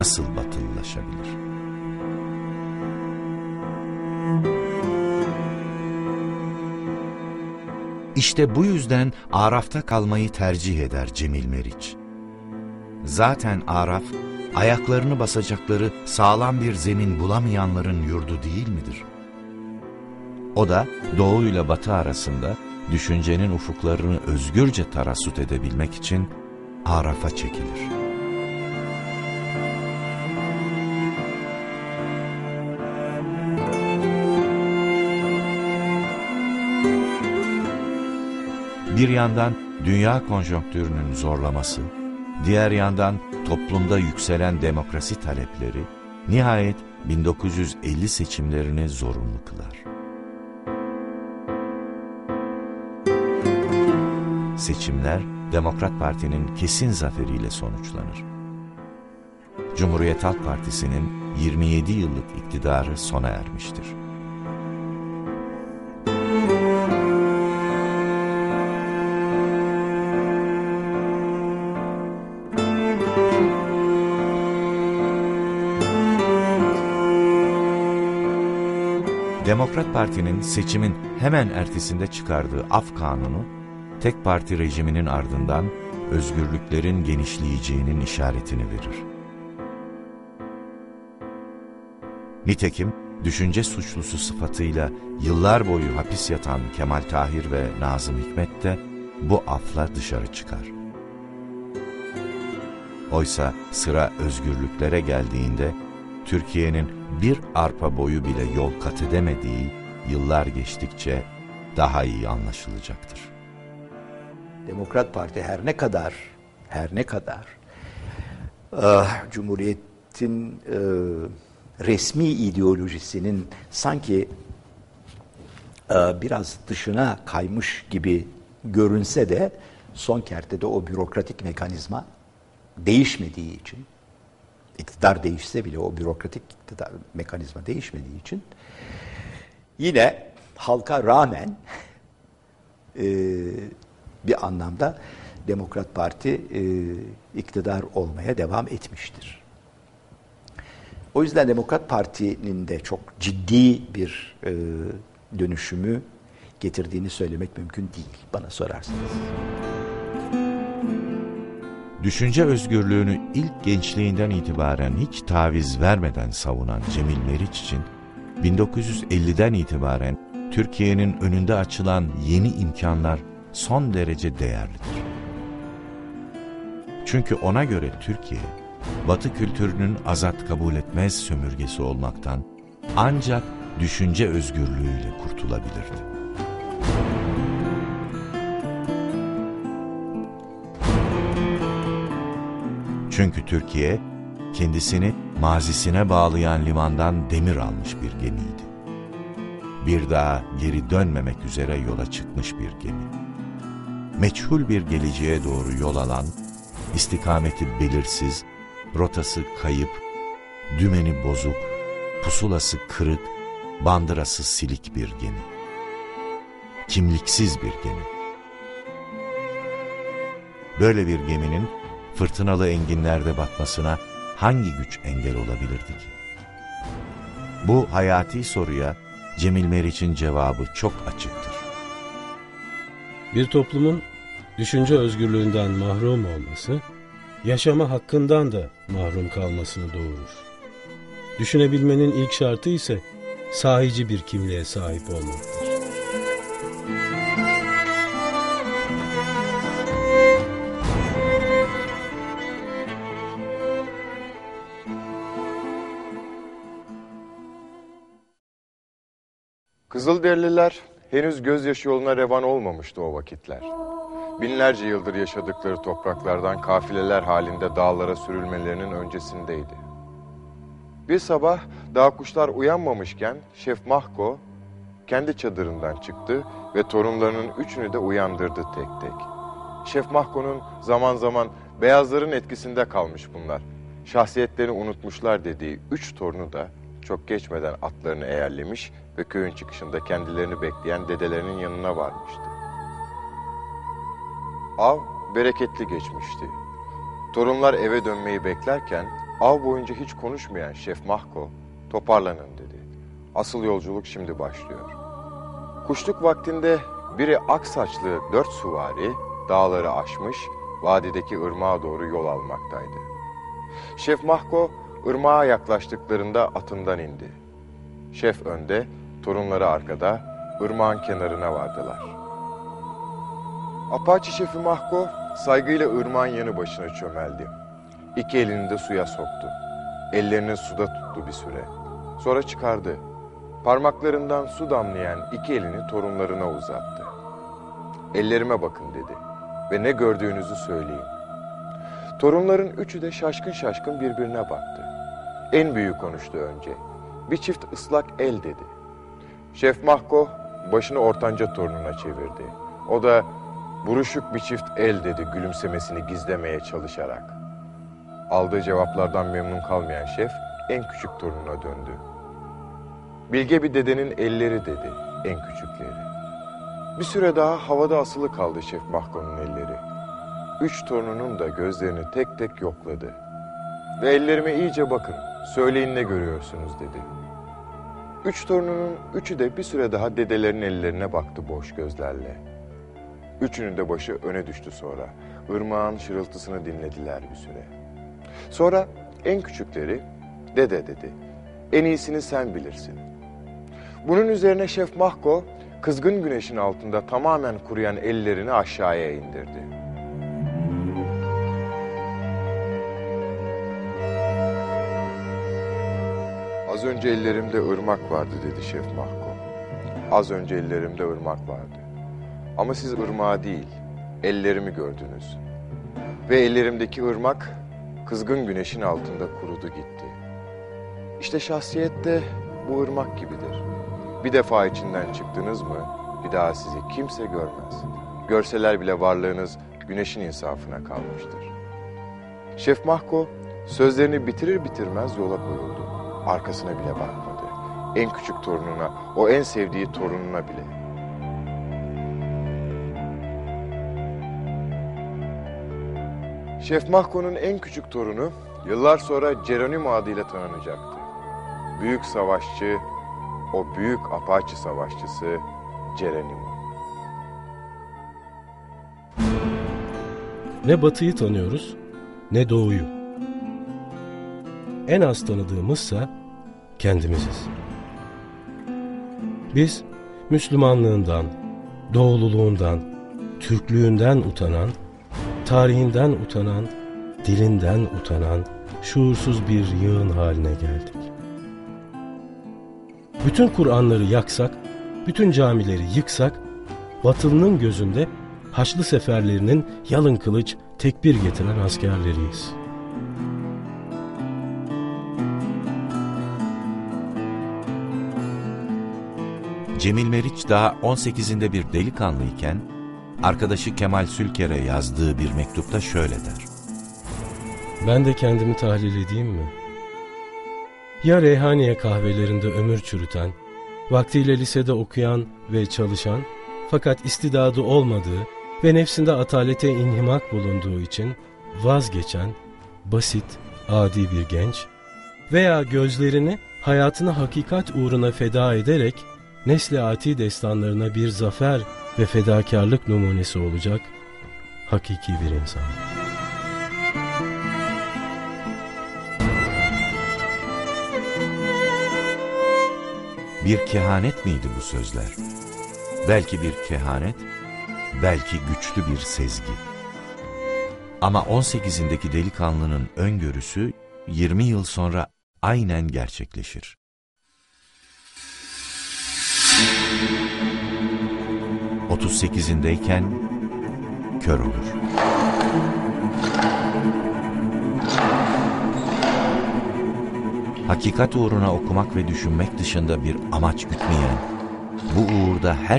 nasıl batılılaşabilir? İşte bu yüzden Araf'ta kalmayı tercih eder Cemil Meriç. Zaten Araf, ayaklarını basacakları sağlam bir zemin bulamayanların yurdu değil midir? O da doğu ile batı arasında düşüncenin ufuklarını özgürce tarasut edebilmek için Araf'a çekilir. Bir yandan dünya konjonktürünün zorlaması, diğer yandan toplumda yükselen demokrasi talepleri nihayet 1950 seçimlerini zorunlu kılar. Seçimler Demokrat Parti'nin kesin zaferiyle sonuçlanır. Cumhuriyet Halk Partisi'nin 27 yıllık iktidarı sona ermiştir. Demokrat Parti'nin seçimin hemen ertesinde çıkardığı af kanunu, tek parti rejiminin ardından özgürlüklerin genişleyeceğinin işaretini verir. Nitekim düşünce suçlusu sıfatıyla yıllar boyu hapis yatan Kemal Tahir ve Nazım Hikmet de bu afla dışarı çıkar. Oysa sıra özgürlüklere geldiğinde Türkiye'nin bir arpa boyu bile yol kat edemediği yıllar geçtikçe daha iyi anlaşılacaktır. Demokrat Parti her ne kadar her ne kadar e, Cumhuriyet'in e, resmi ideolojisinin sanki e, biraz dışına kaymış gibi görünse de son kertede o bürokratik mekanizma değişmediği için iktidar değişse bile o bürokratik iktidar mekanizma değişmediği için yine halka rağmen e, bir anlamda Demokrat Parti e, iktidar olmaya devam etmiştir. O yüzden Demokrat Parti'nin de çok ciddi bir e, dönüşümü getirdiğini söylemek mümkün değil bana sorarsanız. Düşünce özgürlüğünü ilk gençliğinden itibaren hiç taviz vermeden savunan Cemil Meriç için 1950'den itibaren Türkiye'nin önünde açılan yeni imkanlar son derece değerlidir. Çünkü ona göre Türkiye, Batı kültürünün azat kabul etmez sömürgesi olmaktan ancak düşünce özgürlüğüyle kurtulabilirdi. Çünkü Türkiye kendisini mazisine bağlayan limandan demir almış bir gemiydi. Bir daha geri dönmemek üzere yola çıkmış bir gemi. Meçhul bir geleceğe doğru yol alan, istikameti belirsiz, rotası kayıp, dümeni bozuk, pusulası kırık, bandırası silik bir gemi. Kimliksiz bir gemi. Böyle bir geminin fırtınalı enginlerde batmasına hangi güç engel olabilirdi ki? Bu hayati soruya Cemil Meriç'in cevabı çok açıktır. Bir toplumun düşünce özgürlüğünden mahrum olması, yaşama hakkından da mahrum kalmasını doğurur. Düşünebilmenin ilk şartı ise sahici bir kimliğe sahip olmaktır. Kızılderililer henüz gözyaşı yoluna revan olmamıştı o vakitler. Binlerce yıldır yaşadıkları topraklardan kafileler halinde dağlara sürülmelerinin öncesindeydi. Bir sabah dağ kuşlar uyanmamışken Şef Mahko kendi çadırından çıktı ve torunlarının üçünü de uyandırdı tek tek. Şef Mahko'nun zaman zaman beyazların etkisinde kalmış bunlar. Şahsiyetlerini unutmuşlar dediği üç torunu da çok geçmeden atlarını eğerlemiş ve köyün çıkışında kendilerini bekleyen dedelerinin yanına varmıştı. Av bereketli geçmişti. Torunlar eve dönmeyi beklerken av boyunca hiç konuşmayan Şef Mahko, toparlanın dedi. Asıl yolculuk şimdi başlıyor. Kuşluk vaktinde biri ak saçlı dört suvari dağları aşmış, vadideki ırmağa doğru yol almaktaydı. Şef Mahko ırmağa yaklaştıklarında atından indi. Şef önde, torunları arkada, ırmağın kenarına vardılar. Apache şefi Mahko saygıyla ırmağın yanı başına çömeldi. İki elini de suya soktu. Ellerini suda tuttu bir süre. Sonra çıkardı. Parmaklarından su damlayan iki elini torunlarına uzattı. Ellerime bakın dedi ve ne gördüğünüzü söyleyin. Torunların üçü de şaşkın şaşkın birbirine baktı. En büyük konuştu önce. Bir çift ıslak el dedi. Şef Mahko başını ortanca torununa çevirdi. O da buruşuk bir çift el dedi gülümsemesini gizlemeye çalışarak. Aldığı cevaplardan memnun kalmayan şef en küçük torununa döndü. Bilge bir dedenin elleri dedi en küçükleri. Bir süre daha havada asılı kaldı Şef Mahko'nun elleri. Üç torununun da gözlerini tek tek yokladı. Ve ellerime iyice bakın, söyleyin ne görüyorsunuz dedi. Üç torununun üçü de bir süre daha dedelerin ellerine baktı boş gözlerle. Üçünün de başı öne düştü sonra. Irmağın şırıltısını dinlediler bir süre. Sonra en küçükleri, dede dedi, en iyisini sen bilirsin. Bunun üzerine Şef Mahko, kızgın güneşin altında tamamen kuruyan ellerini aşağıya indirdi. Az önce ellerimde ırmak vardı dedi Şef Mahko. Az önce ellerimde ırmak vardı. Ama siz ırmağı değil, ellerimi gördünüz. Ve ellerimdeki ırmak kızgın güneşin altında kurudu gitti. İşte şahsiyet de bu ırmak gibidir. Bir defa içinden çıktınız mı bir daha sizi kimse görmez. Görseler bile varlığınız güneşin insafına kalmıştır. Şef Mahko sözlerini bitirir bitirmez yola koyuldu. Arkasına bile bakmadı. En küçük torununa, o en sevdiği torununa bile. Şef Mahko'nun en küçük torunu yıllar sonra Geronimo adıyla tanınacaktı. Büyük savaşçı, o büyük Apache savaşçısı Geronimo. Ne batıyı tanıyoruz ne doğuyu. En az tanıdığımızsa kendimiziz. Biz Müslümanlığından, doğululuğundan, Türklüğünden utanan, tarihinden utanan, dilinden utanan, şuursuz bir yığın haline geldik. Bütün Kur'anları yaksak, bütün camileri yıksak, Batılı'nın gözünde Haçlı seferlerinin yalın kılıç tekbir getiren askerleriyiz. Cemil Meriç daha 18'inde bir delikanlıyken arkadaşı Kemal Sülker'e yazdığı bir mektupta şöyle der. Ben de kendimi tahlil edeyim mi? Ya Reyhaniye kahvelerinde ömür çürüten, vaktiyle lisede okuyan ve çalışan, fakat istidadı olmadığı ve nefsinde atalete inhimak bulunduğu için vazgeçen, basit, adi bir genç veya gözlerini hayatını hakikat uğruna feda ederek nesli ati destanlarına bir zafer ve fedakarlık numunesi olacak hakiki bir insan. Bir kehanet miydi bu sözler? Belki bir kehanet, belki güçlü bir sezgi. Ama 18'indeki delikanlının öngörüsü 20 yıl sonra aynen gerçekleşir. Otuz sekizindeyken kör olur. Hakikat uğruna okumak ve düşünmek dışında bir amaç gütmeyen, bu uğurda her